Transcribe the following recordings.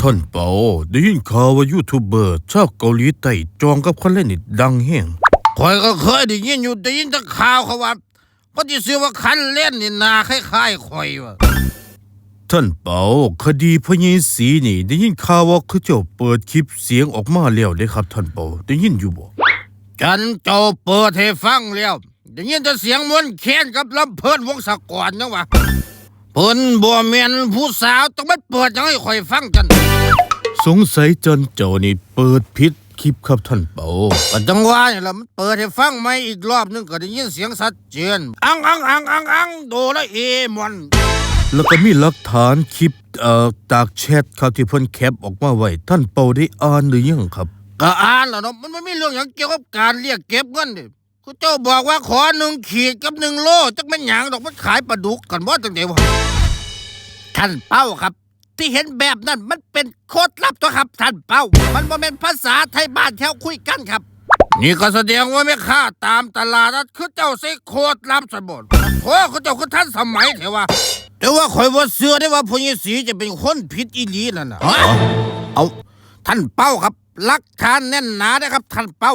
ท่านเปาได้ยินข่าวว่ายูทูบเบอร์ชาวเกาหลีใต้จองกับคนเล่นนี่ดังแห้งข่อยก็เคยได้ยินอยู่ได้ยินแต่ข่าวเขาว่าก็ที่ซื้อว่าคันเล่นนี่นาคล้ายๆข่อยว่ะท่านเปาคดีพญสีนี่ ได้ยินข่าวว่าเขาเจ้าเปิดคลิปเสียงออกมาแล้วเด้ครับ ท่านเปาได้ยินอยู่บ่จันเจ้าเปิดให้ฟังแล้วได้ยินแต่เสียงมวนแค้นกับลำเพินวงศกรจังวะ เพิ่นบ่แม่นผู้สาวต้องมาเปิดจังให้ข่อยฟังจันสงสัยจันเจ้านี่เปิดผิดคลิปครับท่านเปาก็จังว่านี่ล่ะมันเปิดให้ฟังไหมอีกรอบนึงก็ได้ยินเสียงชัดเจนอังอังอังอังอังโดละเอมอนแล้วก็มีหลักฐานคลิปเอ่อจากแชทครับที่เพิ่นแคปออกมาไว้ท่านเปาได้อ่านหรือยังครับ ก็อ่านแล้วเนาะมันไม่มีเรื่องอย่างเกี่ยวกับการเรียกเก็บเงินดิ คุณเจ้าบอกว่าขอหนึ่งขีดกับหนึ่งโลจักแม่นหยังดอกมันขายปลาดุกกันบ่จังไดวะท่านเป้าครับ ที่เห็นแบบนั้นมันเป็นโคตรลับตัวครับ ท่านเป้า มันบ่เป็นภาษาไทยบ้านแถวคุยกันครับ นี่ก็แสดงว่าไม่ค่าตามตลาดนัดคือเจ้าใส่โคตรลับสมบูรณ์โอ้คุณเจ้าคือท่านสมัยเถอะวะแต่ว่าข่อยว่าเสือได้ว่าพญศรีจะเป็นคนผิดอีหลีนั่นน่ะเอาท่านเป้าครับหลักฐานแน่นหนานะครับ ท่านเป้า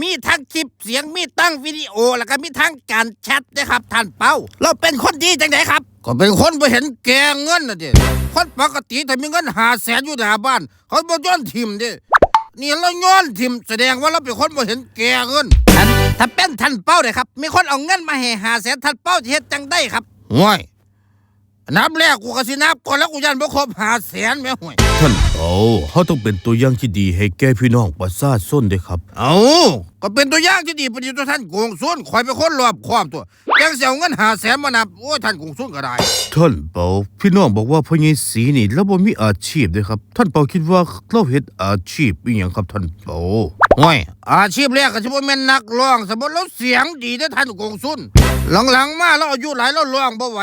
มีทั้งคลิปเสียงมีตั้งวิดีโอ แล้วก็มีทั้งการแชทนะครับท่านเป้า เราเป็นคนดีจังไดครับ ก็เป็นคนไปเห็นแกเงินนะเด็คนปกติถ้ามีเงินหาแสนอยู่หน้าบ้าน เขาบ่ย้อนทิมเด้นี่เราย้อนทิมแสดงว่าเราเป็นคนบ่เห็นแกเงินท่านถ้าเป็นท่านเป้าเลยครับ มีคนเอาเงินมาให้หาแสนท่านเป้าจะเฮ็ดจังได้ครับห่วย นับแรกกูก็สินับก่อนแล้วกูยันบ่ครบหาแสนแม่ห่วย ท่านเปาเขาต้องเป็นตัวอย่างที่ดีให้แก่พี่น้องประชาชนเด้ครับ เอาก็เป็นตัวอย่างที่ดีประเดี๋ยวตัวท่านโกงซุนคอยเป็นคนรอบความตัวยังเสียเงินหาแสนมานับโอ้ยท่านโกงซุนก็ได้ท่านเปาพี่น้องบอกว่าพญิสีนี่แล้วบ่มีอาชีพเด้ครับ ท่านเปาคิดว่าเราเฮ็ดอาชีพอีหยังครับท่านเปาโอ้ยอาชีพแรกก็จะเป็นนักร้องสมมติเราเสียงดีได้อท่านโกงซุนหลังๆมาเราอายุหลายเราร้องบ่ไหว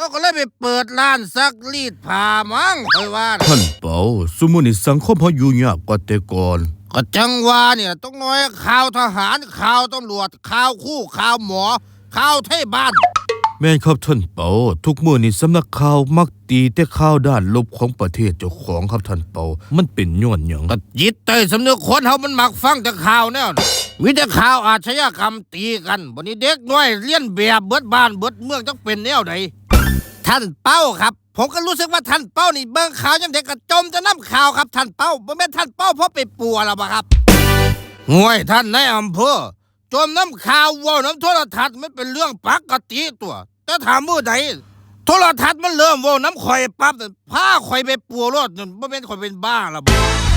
เราก็เลยไปเปิดร้านซักรีดผ้ามั้งเคยว่านะท่านเปาสมมุตินี่สังคมเฮาอยู่ยากกว่าแต่ก่อน ก็จังว่าเนี่ยต้องน้อยข่าวทหารข่าวตำรวจข่าวคู่ข่าวหมอข่าวไทยบ้าน แม่นครับท่านเปาทุกมื้อนี้สำนักข่าวมักตีแต่ข่าวด้านลบของประเทศเจ้าของครับท่านเปามันเป็นย้อนหยังก็จิตใต้สำนึกคนเฮามันมักฟังแต่ข่าวแนวนี้มีแต่ข่าวอาชญากรรมตีกันวันนี้เด็กน้อยเลี้ยนแบบเบิดบ้านเบิดเมืองจังเป็นแนวใด ท่านเป้าครับ ผมก็รู้สึกว่าท่านเป้านี่เบิ่งข่าวยังเด็กกระจมจะน้ำข่าวครับท่านเป้าบ่แม่นท่านเป้าเพราะไปปัวแล้วบ่ครับห่วยท่านในอำเภอจมน้ำข่าวว่าน้ำโทรทัศน์มันเป็นเรื่องปกติตัว แต่ถามมือใดโทรทัศน์มันเริ่มว่าน้ำข่อยปั๊บพาข่อยไปปัวรถนั่นบ่แม่นข่อยเป็นบ้าแล้วบ่